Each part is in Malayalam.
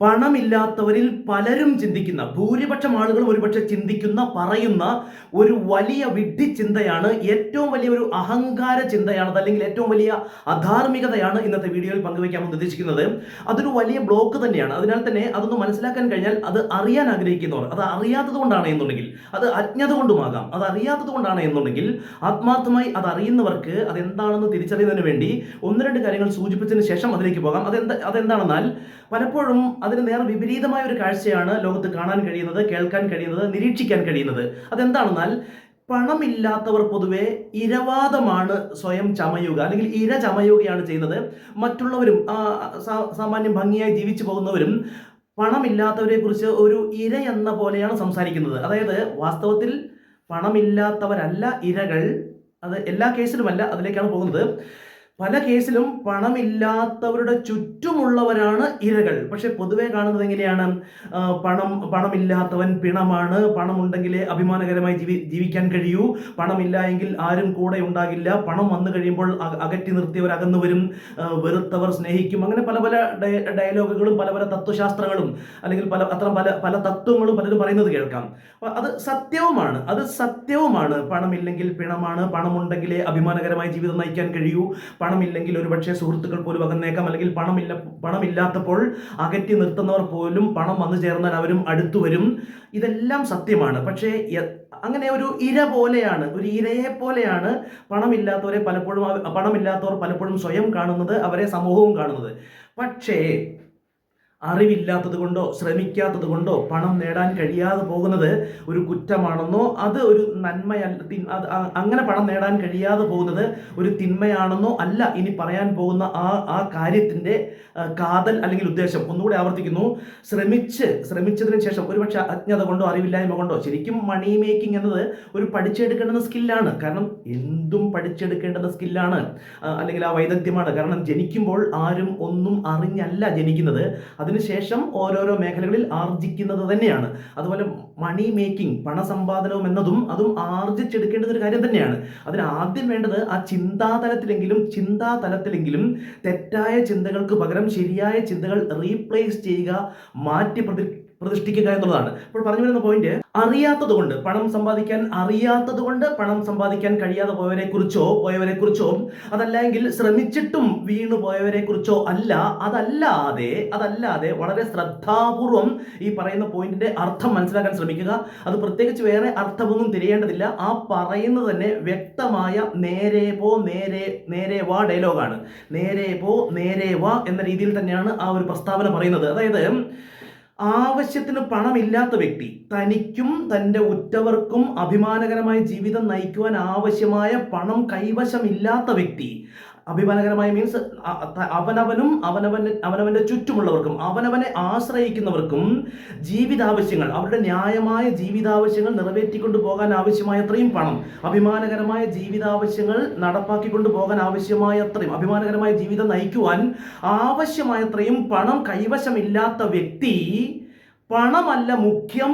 പണമില്ലാത്തവരിൽ പലരും ചിന്തിക്കുന്ന ഭൂരിപക്ഷം ആളുകൾ ഒരുപക്ഷെ ചിന്തിക്കുന്ന പറയുന്ന ഒരു വലിയ വിഡ്ഢി ചിന്തയാണ് ഏറ്റവും വലിയ ഒരു അഹങ്കാര ചിന്തയാണ് അല്ലെങ്കിൽ ഏറ്റവും വലിയ അധാർമികതയാണ് ഇന്നത്തെ വീഡിയോയിൽ പങ്കുവയ്ക്കാമെന്ന് ഉദ്ദേശിക്കുന്നത്. അതൊരു വലിയ ബ്ലോക്ക് തന്നെയാണ്. അതിനാൽ തന്നെ അതൊന്ന് മനസ്സിലാക്കാൻ കഴിഞ്ഞാൽ അത് അറിയാൻ ആഗ്രഹിക്കുന്നവർ അത് അറിയാത്തത് കൊണ്ടാണ് എന്നുണ്ടെങ്കിൽ അത് അജ്ഞത കൊണ്ടുമാകാം. അത് അറിയാത്തത് കൊണ്ടാണ് എന്നുണ്ടെങ്കിൽ ആത്മാർത്ഥമായി അത് അറിയുന്നവർക്ക് അതെന്താണെന്ന് തിരിച്ചറിയുന്നതിന് വേണ്ടി ഒന്ന് രണ്ട് കാര്യങ്ങൾ സൂചിപ്പിച്ചതിന് ശേഷം അതിലേക്ക് പോകാം. അതെന്താ അതെന്താണെന്നാൽ പലപ്പോഴും അതിന് നേരെ വിപരീതമായ ഒരു കാഴ്ചയാണ് ലോകത്ത് കാണാൻ കഴിയുന്നത് കേൾക്കാൻ കഴിയുന്നത് നിരീക്ഷിക്കാൻ കഴിയുന്നത്. അതെന്താണെന്നാൽ പണമില്ലാത്തവർ പൊതുവെ ഇരവാദമാണ് സ്വയം ചമയുക അല്ലെങ്കിൽ ഇര ചമയുകയാണ് ചെയ്യുന്നത്. മറ്റുള്ളവരും സാമാന്യം ഭംഗിയായി ജീവിച്ചു പോകുന്നവരും പണമില്ലാത്തവരെ കുറിച്ച് ഒരു ഇര എന്ന പോലെയാണ് സംസാരിക്കുന്നത്. അതായത് വാസ്തവത്തിൽ പണമില്ലാത്തവരല്ല ഇരകൾ അത് എല്ലാ കേസിലുമല്ല അതിലേക്കാണ് പോകുന്നത്. പല കേസിലും പണമില്ലാത്തവരുടെ ചുറ്റുമുള്ളവരാണ് ഇരകൾ. പക്ഷെ പൊതുവെ കാണുന്നത് എങ്ങനെയാണ്? പണം പണമില്ലാത്തവൻ പിണമാണ്. പണമുണ്ടെങ്കിലേ അഭിമാനകരമായി ജീവി ജീവിക്കാൻ കഴിയൂ. പണമില്ല എങ്കിൽ ആരും കൂടെ ഉണ്ടാകില്ല. പണം വന്നു കഴിയുമ്പോൾ അകറ്റി നിർത്തിയവർ അകന്നു വരും. വെറുത്തവർ സ്നേഹിക്കും. അങ്ങനെ പല പല ഡയലോഗുകളും പല പല തത്വശാസ്ത്രങ്ങളും അല്ലെങ്കിൽ പല അത്ര പല പല തത്വങ്ങളും പലരും പറയുന്നത് കേൾക്കാം. അത് സത്യവുമാണ്. അത് സത്യവുമാണ്. പണമില്ലെങ്കിൽ പിണമാണ്. പണമുണ്ടെങ്കിലേ അഭിമാനകരമായി ജീവിതം നയിക്കാൻ കഴിയൂ. പണമില്ലെങ്കിൽ ഒരുപക്ഷെ സുഹൃത്തുക്കൾ പോലും അകന്നേക്കാം. അല്ലെങ്കിൽ പണമില്ല പണമില്ലാത്തപ്പോൾ അകറ്റി നിർത്തുന്നവർ പോലും പണം വന്നു ചേർന്നാൽ അവരും അടുത്തു വരും. ഇതെല്ലാം സത്യമാണ്. പക്ഷേ അങ്ങനെ ഒരു ഇര പോലെയാണ് ഒരു ഇരയെ പോലെയാണ് പണമില്ലാത്തവരെ പലപ്പോഴും പണമില്ലാത്തവർ പലപ്പോഴും സ്വയം കാണുന്നത് അവരെ സമൂഹവും കാണുന്നത്. പക്ഷേ അറിവില്ലാത്തത് കൊണ്ടോ ശ്രമിക്കാത്തത് കൊണ്ടോ പണം നേടാൻ കഴിയാതെ പോകുന്നത് ഒരു കുറ്റമാണെന്നോ അത് ഒരു നന്മയല്ല അങ്ങനെ പണം നേടാൻ കഴിയാതെ പോകുന്നത് ഒരു തിന്മയാണെന്നോ അല്ല ഇനി പറയാൻ പോകുന്ന ആ ആ കാര്യത്തിന്റെ കാതൽ അല്ലെങ്കിൽ ഉദ്ദേശം. ഒന്നുകൂടി ആവർത്തിക്കുന്നു. ശ്രമിച്ച് ശ്രമിച്ചതിന് ശേഷം ഒരുപക്ഷെ അജ്ഞത കൊണ്ടോ അറിവില്ലായ്മ കൊണ്ടോ ശരിക്കും മണി മേക്കിംഗ് എന്നത് ഒരു പഠിച്ചെടുക്കേണ്ടുന്ന സ്കില്ലാണ് കാരണം എന്തും പഠിച്ചെടുക്കേണ്ടുന്ന സ്കില്ലാണ് അല്ലെങ്കിൽ ആ വൈദഗ്ധ്യമാണ്. കാരണം ജനിക്കുമ്പോൾ ആരും ഒന്നും അറിഞ്ഞല്ല ജനിക്കുന്നത്. അതിനുശേഷം ഓരോരോ മേഖലകളിൽ ആർജിക്കുന്നത് തന്നെയാണ്. അതുപോലെ മണി മേക്കിംഗ് പണസമ്പാദനവും എന്നതും അതും ആർജിച്ചെടുക്കേണ്ടത് ഒരു കാര്യം തന്നെയാണ്. അതിന് ആദ്യം വേണ്ടത് ആ ചിന്താതലത്തിലെങ്കിലും ചിന്താതലത്തിലെങ്കിലും തെറ്റായ ചിന്തകൾക്ക് പകരം ശരിയായ ചിന്തകൾ റീപ്ലേസ് ചെയ്യുക മാറ്റി പ്രതി പ്രതിഷ്ഠിക്കുക എന്നുള്ളതാണ്. അപ്പോൾ പറഞ്ഞു വരുന്ന പോയിന്റ് അറിയാത്തത് കൊണ്ട് പണം സമ്പാദിക്കാൻ അറിയാത്തത് കൊണ്ട് പണം സമ്പാദിക്കാൻ കഴിയാതെ പോയവരെ കുറിച്ചോ പോയവരെ കുറിച്ചോ അതല്ലെങ്കിൽ ശ്രമിച്ചിട്ടും വീണു പോയവരെ കുറിച്ചോ അല്ല അതല്ലാതെ അതല്ലാതെ വളരെ ശ്രദ്ധാപൂർവം ഈ പറയുന്ന പോയിന്റിന്റെ അർത്ഥം മനസ്സിലാക്കാൻ ശ്രമിക്കുക. അത് പ്രത്യേകിച്ച് വേറെ അർത്ഥമൊന്നും തിരിയേണ്ടതില്ല. ആ പറയുന്നത് തന്നെ വ്യക്തമായ നേരെ പോ നേരെ നേരെ വാ ഡയലോഗാണ് നേരെ പോ നേരെ വാ എന്ന രീതിയിൽ തന്നെയാണ് ആ ഒരു പ്രസ്താവന പറയുന്നത്. അതായത് ആവശ്യത്തിന് പണമില്ലാത്ത വ്യക്തി തനിക്കും തന്റെ ഉറ്റവർക്കും അഭിമാനകരമായ ജീവിതം നയിക്കുവാൻ ആവശ്യമായ പണം കൈവശമില്ലാത്ത വ്യക്തി അഭിമാനകരമായ മീൻസ് അവനവനും അവനവൻ അവനവന്റെ ചുറ്റുമുള്ളവർക്കും അവനവനെ ആശ്രയിക്കുന്നവർക്കും ജീവിതാവശ്യങ്ങൾ അവരുടെ ന്യായമായ ജീവിതാവശ്യങ്ങൾ നിറവേറ്റിക്കൊണ്ട് പോകാൻ ആവശ്യമായ അത്രയും പണം അഭിമാനകരമായ ജീവിതാവശ്യങ്ങൾ നടപ്പാക്കിക്കൊണ്ട് പോകാൻ ആവശ്യമായ അത്രയും അഭിമാനകരമായ ജീവിതം നയിക്കുവാൻ ആവശ്യമായത്രയും പണം കൈവശമില്ലാത്ത വ്യക്തി പണമല്ല മുഖ്യം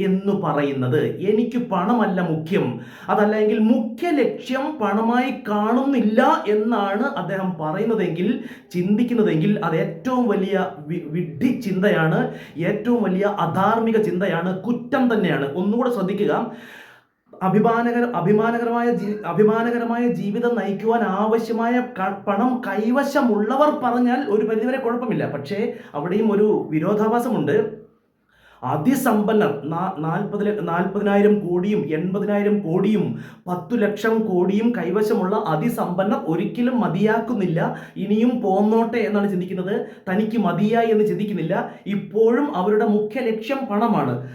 എന്ന് പറയുന്നത്? എനിക്ക് പണമല്ല മുഖ്യം. അതല്ലെങ്കിൽ മുഖ്യ ലക്ഷ്യം പണമായി കാണുന്നില്ല എന്നാണ് അദ്ദേഹം പറയുന്നതെങ്കിൽ ചിന്തിക്കുന്നതെങ്കിൽ അത് ഏറ്റവും വലിയ വിഡ്ഢി ചിന്തയാണ് ഏറ്റവും വലിയ അധാർമിക ചിന്തയാണ് കുറ്റം തന്നെയാണ്. ഒന്നുകൂടെ ശ്രദ്ധിക്കുക. അഭിമാനകര അഭിമാനകരമായ ജീ അഭിമാനകരമായ ജീവിതം നയിക്കുവാൻ ആവശ്യമായ പണം കൈവശമുള്ളവർ പറഞ്ഞാൽ ഒരു പരിധിവരെ കുഴപ്പമില്ല. പക്ഷേ അവിടെയും ഒരു വിരോധാഭാസമുണ്ട്. അതിസമ്പന്നർ നാൽപ്പത് നാൽപ്പതിനായിരം കോടിയും എൺപതിനായിരം കോടിയും പത്തു ലക്ഷം കോടിയും കൈവശമുള്ള അതിസമ്പന്നർ ഒരിക്കലും മതിയാക്കുന്നില്ല. ഇനിയും പോന്നോട്ടെ എന്നാണ് ചിന്തിക്കുന്നത്. തനിക്ക് മതിയായി എന്ന് ചിന്തിക്കുന്നില്ല. ഇപ്പോഴും അവരുടെ മുഖ്യ ലക്ഷ്യം പണമാണ്.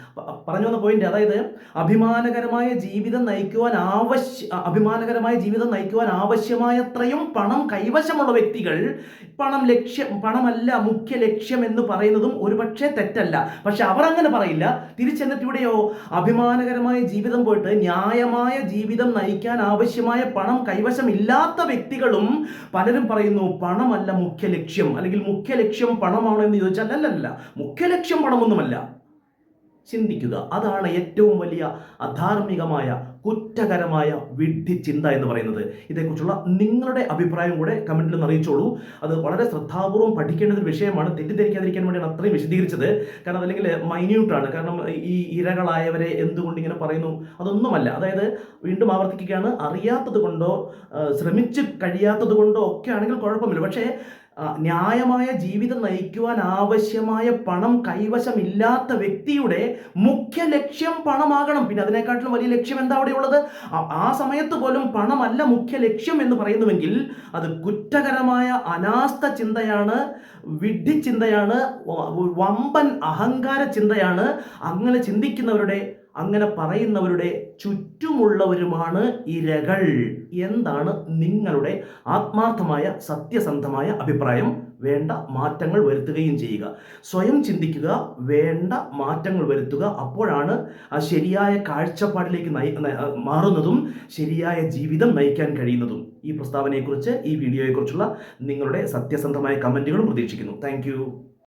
പറഞ്ഞു വന്ന പോയിന്റ് അതായത് അഭിമാനകരമായ ജീവിതം നയിക്കുവാൻ ആവശ്യ അഭിമാനകരമായ ജീവിതം നയിക്കുവാൻ ആവശ്യമായത്രയും പണം കൈവശമുള്ള വ്യക്തികൾ പണം ലക്ഷ്യം പണമല്ല മുഖ്യ ലക്ഷ്യം എന്ന് പറയുന്നതും ഒരുപക്ഷെ തെറ്റല്ല. പക്ഷെ അവർ അങ്ങനെ പറയില്ല. തിരിച്ചെന്നിട്ട് ഇവിടെയോ? അഭിമാനകരമായ ജീവിതം പോയിട്ട് ന്യായമായ ജീവിതം നയിക്കാൻ ആവശ്യമായ പണം കൈവശമില്ലാത്ത വ്യക്തികളും പലരും പറയുന്നു പണമല്ല മുഖ്യ ലക്ഷ്യം. അല്ലെങ്കിൽ മുഖ്യ ലക്ഷ്യം പണമാണോ എന്ന് ചോദിച്ചാൽ അല്ലല്ല മുഖ്യ ലക്ഷ്യം പണമൊന്നുമല്ല. ചിന്തിക്കുക. അതാണ് ഏറ്റവും വലിയ അധാർമികമായ കുറ്റകരമായ വിഡ്ഢി ചിന്ത എന്ന് പറയുന്നത്. ഇതേക്കുറിച്ചുള്ള നിങ്ങളുടെ അഭിപ്രായം കൂടെ കമന്റിൽ നിന്ന് അറിയിച്ചോളൂ. അത് വളരെ ശ്രദ്ധാപൂർവം പഠിക്കേണ്ട ഒരു വിഷയമാണ്. തെറ്റിദ്ധരിക്കാതിരിക്കാൻ വേണ്ടിയാണ് അത്രയും വിശദീകരിച്ചത്. കാരണം അതല്ലെങ്കിൽ മൈന്യൂട്ടാണ് കാരണം ഈ ഇരകളായവരെ എന്തുകൊണ്ട് ഇങ്ങനെ പറയുന്നു? അതൊന്നുമല്ല. അതായത് വീണ്ടും ആവർത്തിക്കുകയാണ്. അറിയാത്തത് കൊണ്ടോ ശ്രമിച്ച് കഴിയാത്തത് കൊണ്ടോ ഒക്കെ ആണെങ്കിൽ കുഴപ്പമില്ല. പക്ഷേ ന്യായമായ ജീവിതം നയിക്കുവാൻ ആവശ്യമായ പണം കൈവശമില്ലാത്ത വ്യക്തിയുടെ മുഖ്യ ലക്ഷ്യം പണമാകണം. പിന്നെ അതിനെക്കാട്ടിലും വലിയ ലക്ഷ്യം എന്താ അവിടെ ഉള്ളത്? ആ- സമയത്ത് പോലും പണമല്ല മുഖ്യ ലക്ഷ്യം എന്ന് പറയുന്നുവെങ്കിൽ അത് കുറ്റകരമായ അനാസ്ഥ ചിന്തയാണ് വിഡ്ഢി ചിന്തയാണ് വമ്പൻ അഹങ്കാര ചിന്തയാണ്. അങ്ങനെ ചിന്തിക്കുന്നവരുടെ അങ്ങനെ പറയുന്നവരുടെ ചുറ്റുമുള്ളവരുമാണ് ഇരകൾ. എന്താണ് നിങ്ങളുടെ ആത്മാർത്ഥമായ സത്യസന്ധമായ അഭിപ്രായം? വേണ്ട മാറ്റങ്ങൾ വരുത്തുകയും ചെയ്യുക. സ്വയം ചിന്തിക്കുക വേണ്ട മാറ്റങ്ങൾ വരുത്തുക. അപ്പോഴാണ് ആ ശരിയായ കാഴ്ചപ്പാടിലേക്ക് മാറുന്നതും ശരിയായ ജീവിതം നയിക്കാൻ കഴിയുന്നതും. ഈ പ്രസ്താവനയെക്കുറിച്ച് ഈ വീഡിയോയെക്കുറിച്ചുള്ള നിങ്ങളുടെ സത്യസന്ധമായ കമന്റുകളും പ്രതീക്ഷിക്കുന്നു. താങ്ക്